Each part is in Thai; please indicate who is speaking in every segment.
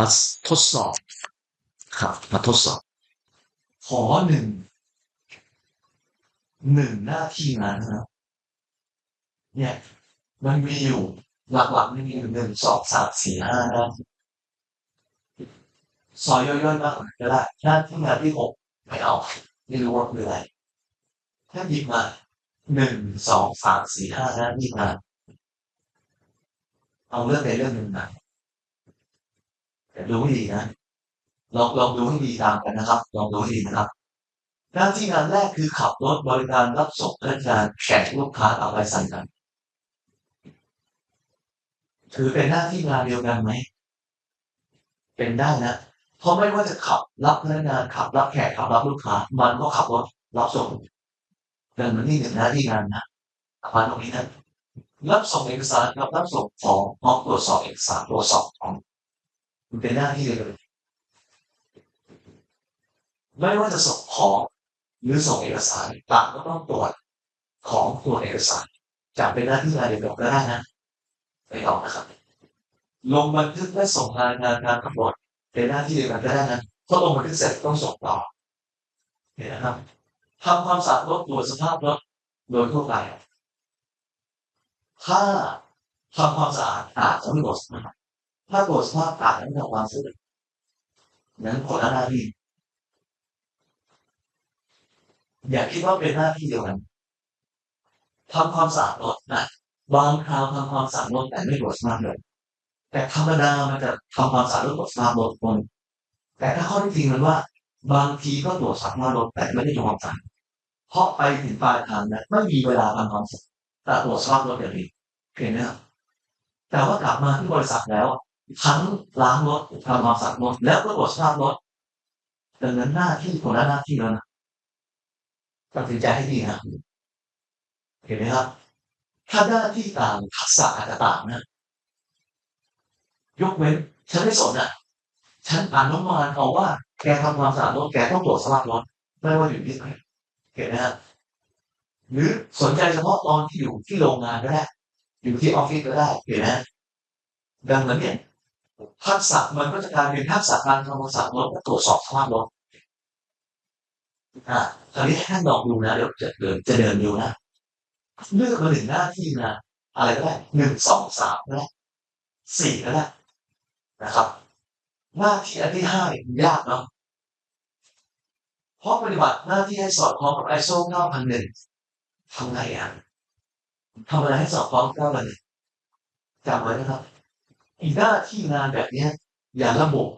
Speaker 1: มาทดสอบ ครับ มาทดสอบ ขอหนึ่งหนึ่งหน้าที่นั้นนะเนี่ย มันมีอยู่หลักๆมันมีอยู่หนึ่งสองสามสี่ห้าหน้าที่ซอยย่อยๆมาอ่านก็ได้หน้าที่งานที่หกไม่เอาไม่รู้ว่าคืออะไรถ้าหยิบมาหนึ่งสองสามสี่ห้าหน้าที่งานเอาเรื่องใดเรื่องหนึ่งมา ดูให้ดีนะลองลองดูให้ดีตามกันนะครับ ลองดูให้ดีนะครับ หน้าที่งานแรกคือขับรถบริการรับส่งพนักงานแขกลูกค้าเอาไปสั่งกันถือเป็นหน้าที่งานเดียวกันไหม เป็นได้นะ เพราะไม่ว่าจะขับรับพนักงานขับรับแขกขับรับลูกค้า มันก็ขับรถรับส่งดังนั้นนี่หนึ่งหน้าที่งานนะมาตรงนี้นะรับส่งเอกสารกับรับส่งของพร้อมตรวจสอบเอกสารตรวจสอบของ มันเป็นหน้าที่เดียไม่ว่าจะส่งของหรือส่งเอกสารต่างก็ต้องตรวจของตรวจเอกสารจะเป็นหน้าที่งานเดียวก็ได้นะไม่ต้อนะครับ ลงบันทึกและส่งงานงานการกำหนดเป็นหน้าที่เดียวกันก็ได้นะพราลงบันทึกเสร็จต้องส่งต่อเห็นนะครับทำความสะอาดรถตรวจสภาพรถโดยทั่วไปถ้าทำความสะอาดอาจจะไม่ตรวจสภาพ ถ้าตรวจสภาพอาจจะไม่ทำความสะอาดนั้นคนลหน้าที่อย่าคิดว่าเป็นหน้าที่เดียวกันทำความสะอาดรถนะบางคราวทำความสะอาดรถแต่ไม่ตรวจสภาพเลย แต่ธรรมดามันจะทำความสะอาดรถตรวจสภาพรถคนแต่ถ้าข้อที่จริงมันว่า บางทีก็ตรวจสภาพรถแต่ไม่ได้ทำความสะอาดเพราะไปถึงปลายทางนะไม่มีเวลาทำความสะอาดแต่ตรวจสภาพรถอย่างนี้เห็นไหมครับแต่ว่ากลับมาที่บริษัทแล้ว ทั้งล้างรถทำความสะอาดรถแล้วก็ตรวจสภาพรถดังนั้นหน้าที่คนละหน้าที่แล้วนะตัดสินใจให้ดีนะเห็นไหมครับ ถ้าหน้าที่ต่างทักษะอาจจะต่างนะยกเว้น ฉันไม่สนอะ ฉันอนุมานเอาว่า แกทำความสะอาดรถแกต้องตรวจสภาพรถไม่ว่าอยู่ที่ไหนเห็นไหมครับหรือสนใจเฉพาะตอนที่อยู่ที่โรงงานก็ได้ อยู่ที่ออฟฟิศก็ได้เห็นไหมดังนั้นเนี่ย ทักษะมันก็จะกลายเป็นทักษะการทำความสะอาดรถและตรวจสอบสภาพรถอ่าคราวนี้ท่านลองดูนะเดี๋ยวจะเดินจะเดินดูนะเลือกมาหนึ่งหน้าที่นะอะไรก็ได้หนึ่งสองสามก็ได้สี่ก็ได้นะครับ หน้าที่อันที่ห้าเนี่ยยากเนาะเพราะปฏิบัติหน้าที่ให้สอดคล้องกับ ISO 9001ทำไงอะทำอะไรให้สอดคล้องกับมันหนึ่งจำไว้นะครับ อีกหน้าที่งานแบบเนี้ย อย่าระบบ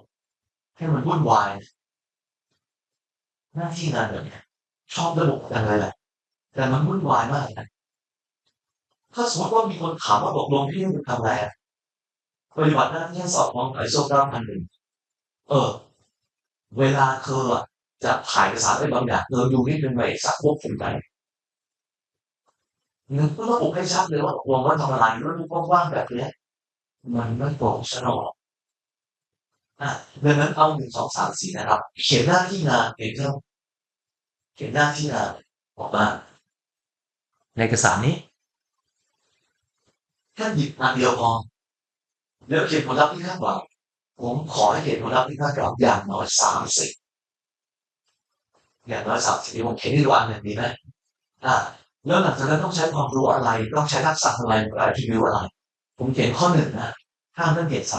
Speaker 1: ให้มันวุ่นวาย หน้าที่งานแบบเนี้ยชอบระบบจังเลยแหละแต่มันวุ่นวายมากนะถ้าสมมติว่ามีคนถามว่าตกลงพี่มึงทำอะไรอะปฏิบัติหน้าที่ให้สอดคล้องกับ ISO 9001เออ เวลาเธอจะถ่ายเอกสารอะไรบางอย่างเธอดูนี่เป็นใบเอกสารควบคุมไปนึกก็ระบุให้ชัดเลยว่าตกลงว่าทำอะไรแล้วดูกว้างๆแบบเนี้ย มันไม่โปร่งฉนออะดังนั้นเอาหนึ่งสองสามสี่นะครับ เขียนหน้าที่งานเองครับเขียนหน้าที่งานออกมาในเอกสารนี้แค่หยิบอันเดียวพอแล้วเขียนผลลัพธ์ที่คาดหวังผมขอให้เขียนผลลัพธ์ที่คาดหวังอย่างน้อยสามสิบอย่างน้อยสามสิบผมเขียนที่วันหนึ่งดีไหมอ่าแล้วหลังจากนั้นต้องใช้ความรู้อะไร ต้องใช้ทักษะอะไรอะไรที่รู้อะไร ผมเขียนข้อหนึ่งนะห้ามต้องเขียนซ้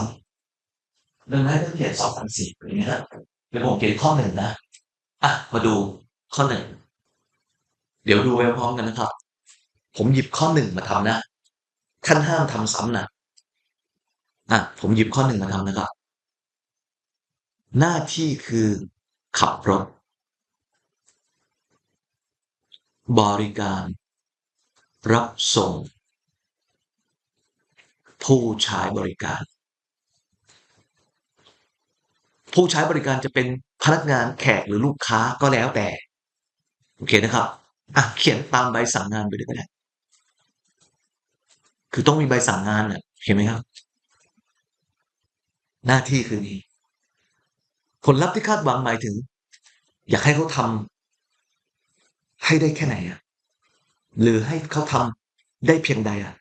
Speaker 1: ำดังนั้นต้องเขียนสองพันสี่อย่างนี้นะเดี๋ยวผมเขียนข้อหนึ่งนะอะมาดูข้อหนึ่งเดี๋ยวดูไปพร้อมกันนะครับ ผมหยิบข้อหนึ่งมาทำนะท่านห้ามทำซ้ำนะอะผมหยิบข้อหนึ่งมาทำนะครับ หน้าที่คือขับรถ บริการ รับส่ง ผู้ใช้บริการ ผู้ใช้บริการจะเป็นพนักงานแขกหรือลูกค้าก็แล้วแต่ โอเคนะครับอะเขียนตามใบสั่งงานไปด้วยก็ได้คือต้องมีใบสั่งงานอะเห็นไหมครับ หน้าที่คือนี้ผลลัพธ์ที่คาดหวังหมายถึง อยากให้เขาทำให้ได้แค่ไหนอะหรือให้เขาทำได้เพียงใดอะ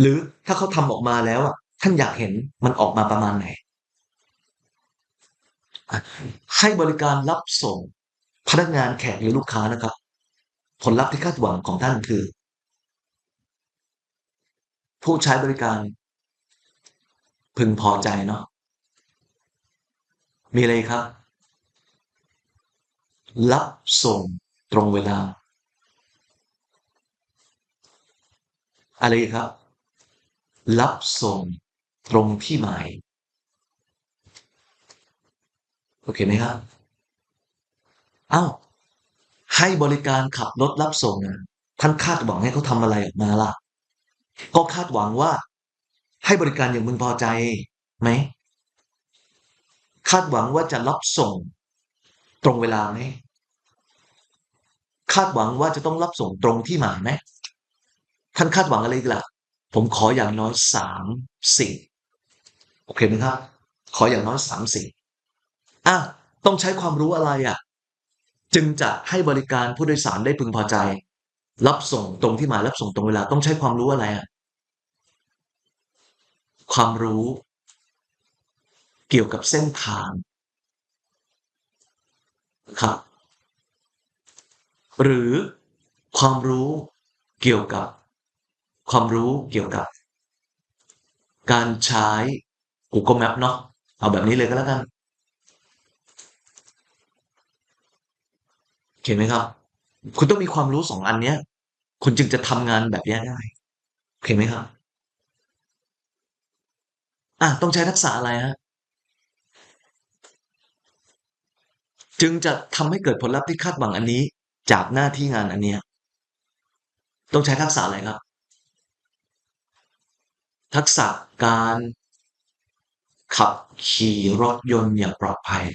Speaker 1: หรือถ้าเขาทำออกมาแล้วอะท่านอยากเห็นมันออกมาประมาณไหน ให้บริการรับส่งพนักงานแขกหรือลูกค้านะครับ ผลลัพธ์ที่คาดหวังของท่านคือ ผู้ใช้บริการ พึงพอใจเนาะมีอะไรครับ รับส่งตรงเวลา อะไรครับ รับส่งตรงที่หมาย โอเคไหมครับเอ้าวให้บริการขับรถรับส่งอะท่านคาดหวังให้เขาทำอะไรออกมาล่ะ ก็คาดหวังว่า ให้บริการอย่างมึงพอใจไหม คาดหวังว่าจะรับส่ง ตรงเวลาไหมคาดหวังว่าจะต้องรับส่งตรงที่หมายไหมท่านคาดหวังอะไรอีกล่ะ ผมขออย่างน้อยสามสิ่ง โอเคไหมครับ ขออย่างน้อยสามสิ่งอะต้องใช้ความรู้อะไรอะ จึงจะให้บริการผู้โดยสารได้พึงพอใจ รับส่งตรงที่หมายรับส่งตรงเวลาต้องใช้ความรู้อะไรอะ ความรู้ เกี่ยวกับเส้นทางครับ หรือความรู้เกี่ยวกับ ความรู้เกี่ยวกับ การใช้ Google Map เนาะเอาแบบนี้เลยก็แล้วกันเห็นไหมครับ คุณต้องมีความรู้สองอันเนี้ย คุณจึงจะทำงานแบบนี้ยได้เห็นไหมครับอะต้องใช้ทักษะอะไรฮะจึงจะทำให้เกิดผลลัพธ์ที่คาดหวังอันนี้ จากหน้าที่งานอันเนี้ยต้องใช้ทักษะอะไรครับ ทักษะการขับขี่รถยนต์อย่างปลอดภัย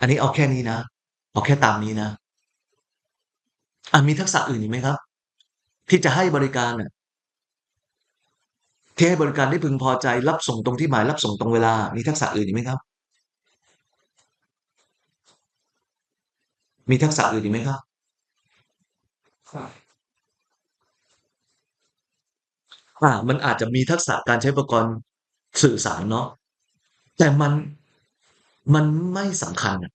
Speaker 1: อันนี้เอาแค่นี้นะ เอาแค่ตามนี้นะอะมีทักษะอื่นอีกไหมครับ ที่จะให้บริการน่ะ ที่ให้บริการได้พึงพอใจ รับส่งตรงที่หมายรับส่งตรงเวลา มีทักษะอื่นอีกไหมครับ มีทักษะอื่นอีกไหมครับ อ่า มันอาจจะมีทักษะการใช้อุปกรณ์สื่อสารเนาะ แต่มันมันไม่สำคัญอะ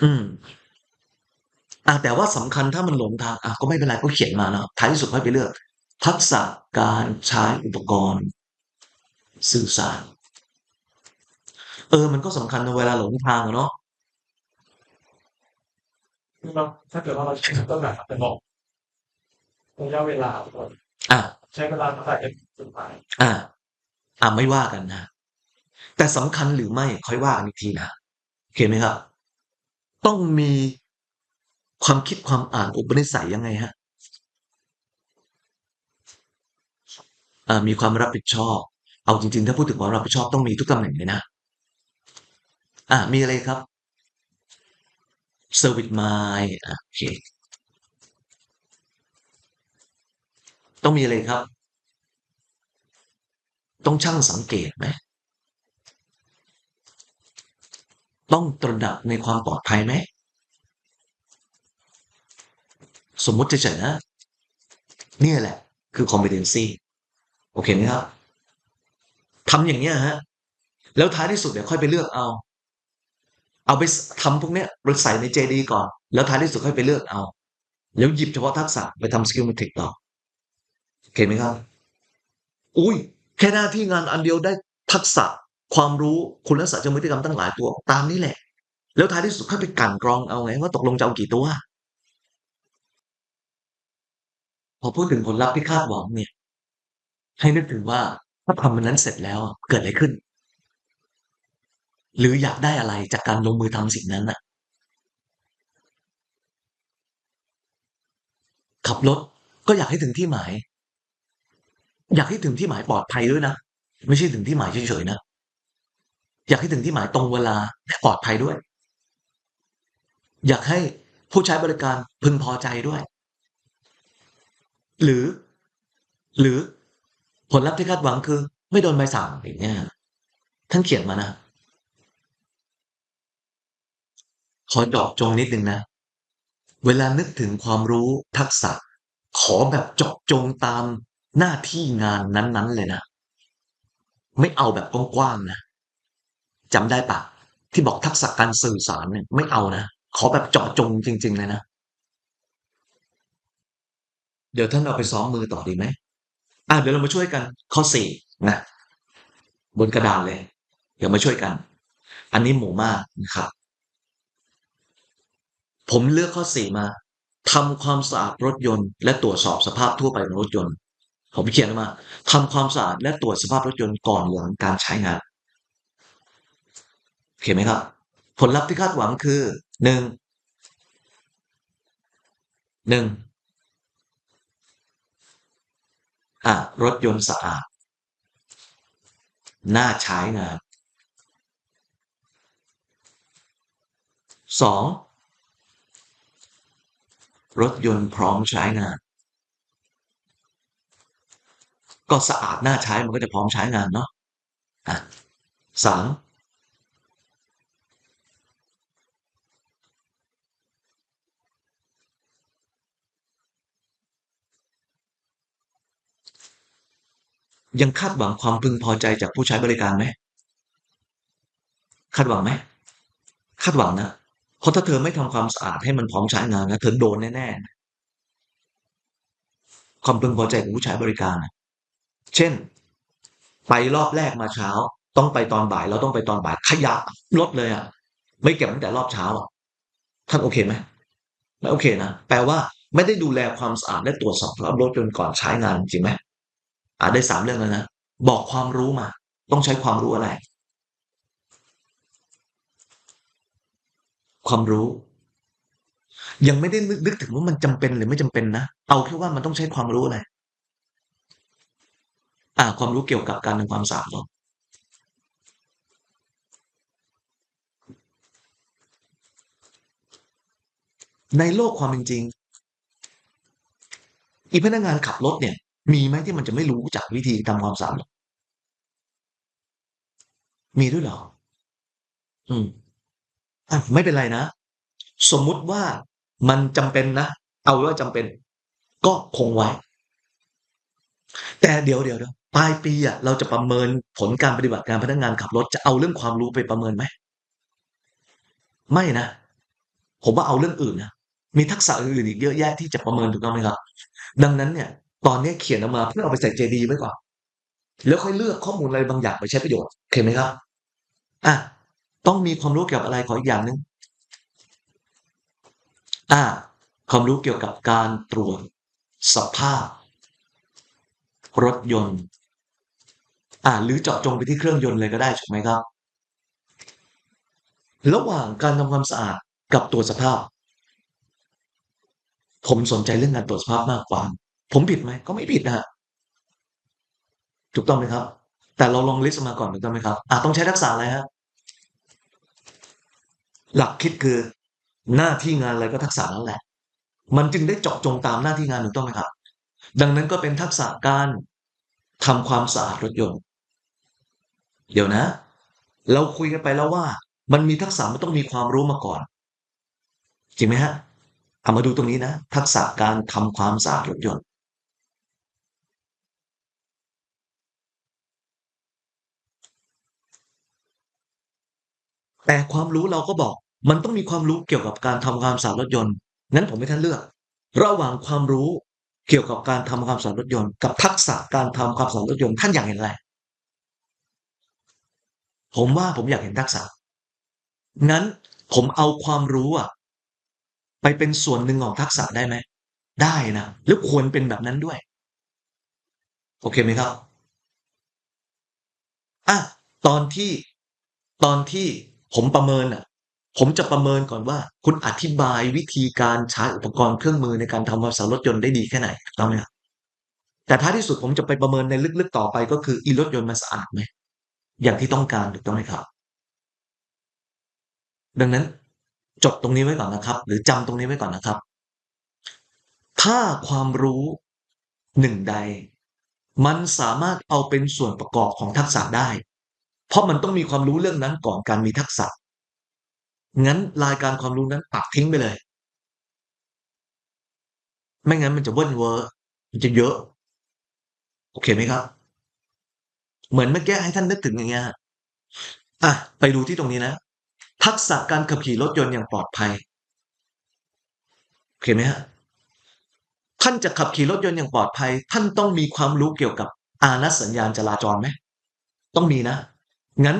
Speaker 1: อืมอ่าแต่ว่าสำคัญถ้ามันหลงทางอ่าก็ไม่เป็นไรก็เขียนมาเนาะท้ายที่สุดค่อยไปเลือก ทักษะการใช้อุปกรณ์ สื่อสาร เออ มันก็สำคัญนะเวลาหลงทางอะเนาะ
Speaker 2: คือเราถ้าเกิดว่าเราใช้ต้นแบบจะบอกระยะเวลาก่อน
Speaker 1: อ่า
Speaker 2: ใช้เวลาเท่าไหร่จะจุดหมาย
Speaker 1: อ่าอ่าไม่ว่ากันนะ แต่สำคัญหรือไม่ค่อยว่ากันอีกทีนะโอเคไหมครับ ต้องมีความคิดความอ่านอุปนิสัยยังไงฮะ อ่า มีความรับผิดชอบ เอาจริง ๆ ถ้าพูดถึงความรับผิดชอบต้องมีทุกตำแหน่งเลยนะ อ่ามีอะไรครับ Service Mind โอเคต้องมีอะไรครับ ต้องช่างสังเกตไหมต้องตระหนักในความปลอดภัยไหม สมมติเฉยๆนะ เนี่ยแหละ คือ competency โอเคไหมครับทำอย่างเนี้ยฮะ แล้วท้ายที่สุดเดี๋ยวค่อยไปเลือกเอา เอาไปทำพวกเนี้ยไปใส่ใน JD ก่อน แล้วท้ายที่สุดค่อยไปเลือกเอา แล้วหยิบเฉพาะทักษะไปทำ skill matrix ต่อโอเคไหมครับ อุ้ยแค่หน้าที่งานอันเดียวได้ทักษะความรู้คุณลักษณะจำพฤติกรรมตั้งหลายตัวตามนี้แหละ แล้วท้ายที่สุดค่อยไปกันกรองเอาไงว่าตกลงจะเอากี่ตัวพอพูดถึงผลลัพธ์ที่คาดหวังเนี่ย ให้นึกถึงว่าถ้าทำมันนั้นเสร็จแล้วเกิดอะไรขึ้น หรืออยากได้อะไรจากการลงมือทำสิ่งนั้นน่ะ ขับรถก็อยากให้ถึงที่หมาย อยากให้ถึงที่หมายปลอดภัยด้วยนะไม่ใช่ถึงที่หมายเฉยๆนะอยากให้ถึงที่หมายตรงเวลาและปลอดภัยด้วย อยากให้ผู้ใช้บริการพึงพอใจด้วย หรือ หรือ ผลลัพธ์ที่คาดหวังคือ ไม่โดนใบสั่งอย่างเงี้ยท่านเขียนมานะ ขอจาะจงนิดนึงนะ เวลานึกถึงความรู้ทักษะ ขอแบบจาะจงตามหน้าที่งานนั้นๆ เลยนะ ไม่เอาแบบกว้างๆนะจำได้ปะที่บอกทักษะการสื่อสารเนี่ยไม่เอานะ ขอแบบเจาะจงจริง ๆ เลยนะ เดี๋ยวท่านเอาไปซ้อมมือต่อดีไหม อะเดี๋ยวเรามาช่วยกันข้อสี่นะบนกระดานเลย เดี๋ยวมาช่วยกัน อันนี้หมู่มากนะครับ ผมเลือกข้อสี่มาทำความสะอาดรถยนต์ และตรวจสอบสภาพทั่วไปของรถยนต์ ผมเขียนมาทำความสะอาดและตรวจสภาพรถยนต์ก่อนหลังการใช้งานโอเคไหมครับ ผลลัพธ์ที่คาดหวังคือหนึ่งหนึ่ง อะรถยนต์สะอาด น่าใช้งานสองรถยนต์พร้อมใช้งาน ก็สะอาดน่าใช้มันก็จะพร้อมใช้งานเนาะอะสาม ยังคาดหวังความพึงพอใจจากผู้ใช้บริการไหมคาดหวังไหมคาดหวังนะเพราะถ้าเธอไม่ทำความสะอาดให้มันพร้อมใช้งานนะเธอโดนแน่ๆความพึงพอใจของผู้ใช้บริการนะเช่น ไปรอบแรกมาเช้า ต้องไปตอนบ่ายเราต้องไปตอนบ่ายขยะลดเลยอะ ไม่เก็บตั้งแต่รอบเช้าอะ ท่านโอเคไหมไม่โอเคนะแปลว่าไม่ได้ดูแลความสะอาดและตรวจสอบสภาพรถยนต์ก่อนใช้งานจริงไหม อ่าได้สามเรื่องแล้วนะบอกความรู้มา ต้องใช้ความรู้อะไร ความรู้ ยังไม่ได้นึกถึงว่ามันจำเป็นหรือไม่จำเป็นนะเอาแค่ว่ามันต้องใช้ความรู้อะไรอ่า ความรู้เกี่ยวกับการทำความสะอาดรถในโลกความเป็นจริง อีพนักงานขับรถเนี่ย มีไหมที่มันจะไม่รู้จักวิธีทำความสะอาดมีด้วยเหรอ อืมอะไม่เป็นไรนะ สมมุติว่ามันจำเป็นนะ เอาว่าจำเป็น ก็คงไว้ แต่เดี๋ยวเดี๋ยวเดียวปลายปีอะเราจะประเมินผลการปฏิบัติงานพนักงานขับรถจะเอาเรื่องความรู้ไปประเมินไหม ไม่นะ ผมว่าเอาเรื่องอื่นนะ มีทักษะอื่นอีกเยอะแยะที่จะประเมินถูกต้องไหมครับ ดังนั้นเนี่ย ตอนนี้เขียนออกมาเพื่อเอาไปใส่เจดีไว้ก่อน แล้วค่อยเลือกข้อมูลอะไรบางอย่างไปใช้ประโยชน์โอเคไหมครับอะต้องมีความรู้เกี่ยวกับอะไรขออีกอย่างหนึ่งอ่า ความรู้เกี่ยวกับการตรวจสภาพ รถยนต์ อ่า หรือเจาะจงไปที่เครื่องยนต์เลยก็ได้ถูกไหมครับ ระหว่างการทำความสะอาดกับตรวจสภาพ ผมสนใจเรื่องการตรวจสภาพมากกว่า ผมผิดไหมก็ไม่ผิดนะฮะถูกต้องไหมครับ แต่เราลองลิสต์มาก่อนถูกต้องไหมครับอ่าต้องใช้ทักษะอะไรฮะหลักคิดคือหน้าที่งานอะไรก็ทักษะนั่นแหละ มันจึงได้เจาะจงตามหน้าที่งานถูกต้องไหมครับ ดังนั้นก็เป็นทักษะการทำความสะอาดรถยนต์ เดี๋ยวนะ เราคุยกันไปแล้วว่า มันมีทักษะมันต้องมีความรู้มาก่อน จริงไหมฮะเอามาดูตรงนี้นะ ทักษะการทำความสะอาดรถยนต์ แต่ความรู้เราก็บอก มันต้องมีความรู้เกี่ยวกับการทำความสะอาดรถยนต์งั้นผมให้ท่านเลือก ระหว่างความรู้เกี่ยวกับการทำความสะอาดรถยนต์ กับทักษะการทำความสะอาดรถยนต์ท่านอยากเห็นอะไรผมว่าผมอยากเห็นทักษะงั้นผมเอาความรู้อะไปเป็นส่วนหนึ่งของทักษะได้ไหมได้นะแล้วควรเป็นแบบนั้นด้วย โอเคไหมครับอะตอนที่ตอนที่ ผมประเมินอะ ผมจะประเมินก่อนว่า คุณอธิบายวิธีการใช้อุปกรณ์เครื่องมือในการทำความสะอาดรถยนต์ได้ดีแค่ไหนถูกต้องไหมครับแต่ท้ายที่สุดผมจะไปประเมินในลึกๆต่อไปก็คืออีรถยนต์มันสะอาดไหมอย่างที่ต้องการถูกต้องไหมครับ ดังนั้นจดตรงนี้ไว้ก่อนนะครับ หรือจำตรงนี้ไว้ก่อนนะครับ ถ้าความรู้หนึ่งใด มันสามารถเอาเป็นส่วนประกอบของทักษะได้ เพราะมันต้องมีความรู้เรื่องนั้นก่อนการมีทักษะ งั้นรายการความรู้นั้นตัดทิ้งไปเลย ไม่งั้นมันจะเบิ้ลเวอร์มันจะเยอะ โอเคไหมครับ เหมือนเมื่อกี้ให้ท่านนึกถึงอย่างเงี้ยฮะอะไปดูที่ตรงนี้นะ ทักษะการขับขี่รถยนต์อย่างปลอดภัยโอเคไหมฮะท่านจะขับขี่รถยนต์อย่างปลอดภัย ท่านต้องมีความรู้เกี่ยวกับอานัสัญญาณจราจรไหมต้องมีนะ งั้น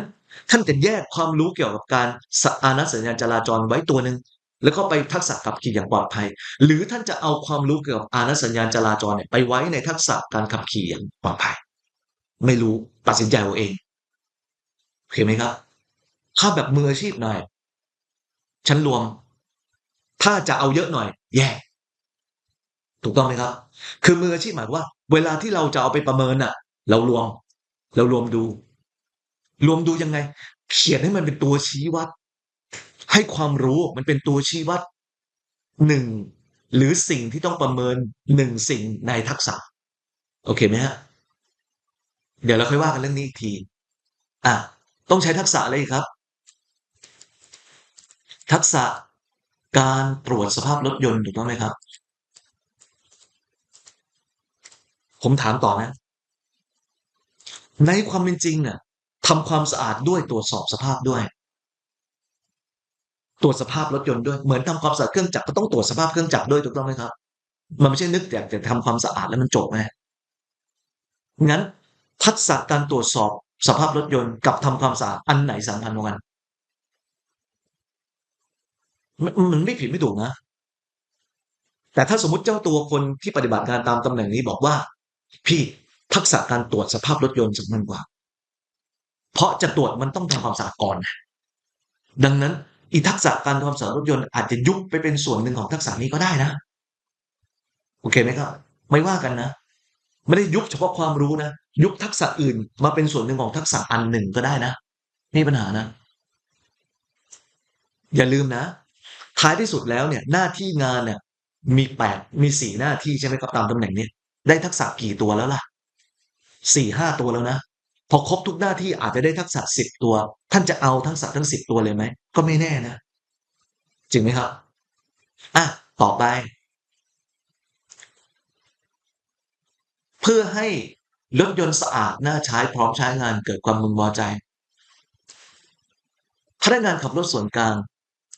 Speaker 1: ท่านจะแยกความรู้เกี่ยวกับการสอานัสัญญาณจราจรไว้ตัวหนึ่งแล้วก็ไปทักษะขับขี่อย่างปลอดภัย หรือท่านจะเอาความรู้เกี่ยวกับอานัสัญญาณจราจรเนี่ยไปไว้ในทักษะการขับขี่อย่างปลอดภัย ไม่รู้ตัดสินใจเอาเองโอเคไหมครับ ถ้าแบบมืออาชีพหน่อยชั้นรวม ถ้าจะเอาเยอะหน่อย แยกถูกต้องไหมครับ คือมืออาชีพหมายว่า เวลาที่เราจะเอาไปประเมินน่ะเรารวม เรารวมดู รวมดูยังไง เขียนให้มันเป็นตัวชี้วัด ให้ความรู้มันเป็นตัวชี้วัดหนึ่งหรือสิ่งที่ต้องประเมินหนึ่งสิ่งในทักษะ โอเคไหมฮะเดี๋ยวเราค่อยว่ากันเรื่องนี้อีกทีอะต้องใช้ทักษะอะไรครับ ทักษะการตรวจสภาพรถยนต์ถูกต้องไหมครับ ผมถามต่อนะ ในความเป็นจริงเนี่ย ทำความสะอาดด้วยตรวจสอบสภาพด้วย ตรวจสภาพรถยนต์ด้วยเหมือนทำความสะอาดเครื่องจักรก็ต้องตรวจสภาพเครื่องจักรด้วยถูกต้องไหมครับ มันไม่ใช่นึกอยากจะทำความสะอาดแล้วมันจบไงงั้นทักษะการตรวจสอบสภาพรถยนต์กับทำความสะอาดอันไหนสำคัญกว่ากันมันมันไม่ผิดไม่ถูกนะ แต่ถ้าสมมติเจ้าตัวคนที่ปฏิบัติงานตามตำแหน่งนี้บอกว่า พี่ทักษะการตรวจสภาพรถยนต์สำคัญกว่า เพราะจะตรวจมันต้องทำความสะอาดก่อนนะดังนั้นอีทักษะการทำความสะอาดรถยนต์อาจจะยุบไปเป็นส่วนหนึ่งของทักษะนี้ก็ได้นะโอเคไหมครับไม่ว่ากันนะไม่ได้ยุบเฉพาะความรู้นะ ยุบทักษะอื่นมาเป็นส่วนหนึ่งของทักษะอันหนึ่งก็ได้นะไม่มีปัญหานะ อย่าลืมนะ ท้ายที่สุดแล้วเนี่ย หน้าที่งานเนี่ยมีแปดมีสี่หน้าที่ใช่ไหมครับตามตำแหน่งนี้ได้ทักษะกี่ตัวแล้วล่ะสี่ห้าตัวแล้วนะ พอครบทุกหน้าที่อาจจะได้ทักษะสิบตัว ท่านจะเอาทักษะทั้งสิบตัวเลยไหม ก็ไม่แน่นะ จริงไหมครับ อะ ต่อไป เพื่อให้รถยนต์สะอาดน่าใช้พร้อมใช้งานเกิดความมึนพอใจ พนักงานขับรถส่วนกลาง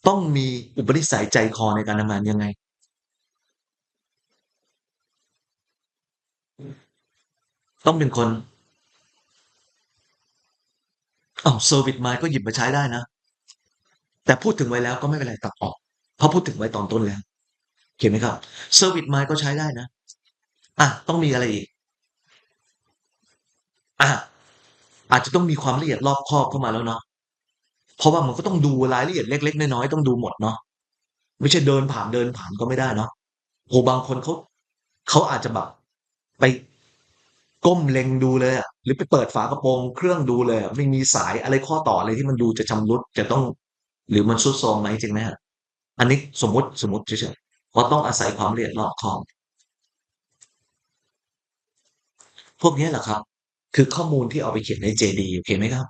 Speaker 1: ต้องมีอุปนิสัยใจคอในการทำงานยังไง ต้องเป็นคน อ้าวเซอร์วิสมาก็หยิบมาใช้ได้นะ แต่พูดถึงไว้แล้วก็ไม่เป็นไรตัดออก เพราะพูดถึงไว้ตอนต้นแล้วเขียนไหมครับเซอร์วิสมาก็ใช้ได้นะ อะต้องมีอะไรอีก อะอาจจะต้องมีความละเอียดรอบครอบเข้ามาแล้วเนาะเพราะว่ามันก็ต้องดูรายละเอียดเล็ก ๆ น้อยๆต้องดูหมดเนาะไม่ใช่เดินผ่านเดินผ่านก็ไม่ได้เนาะโหบางคนเขาเขาอาจจะแบบไป ก้มเล็งดูเลยอะหรือไปเปิดฝากระโปรงเครื่องดูเลยไม่มีสายอะไรข้อต่ออะไรที่มันดูจะชำรุดจะต้อง หรือมันซุดโทรมไหมจริงไหมอันนี้สมมติสมมติเฉยๆเพราะต้องอาศัยความละเอียดรอบคอบพวกนี้แหละครับ คือข้อมูลที่เอาไปเขียนใน JD โอเคไหมครับ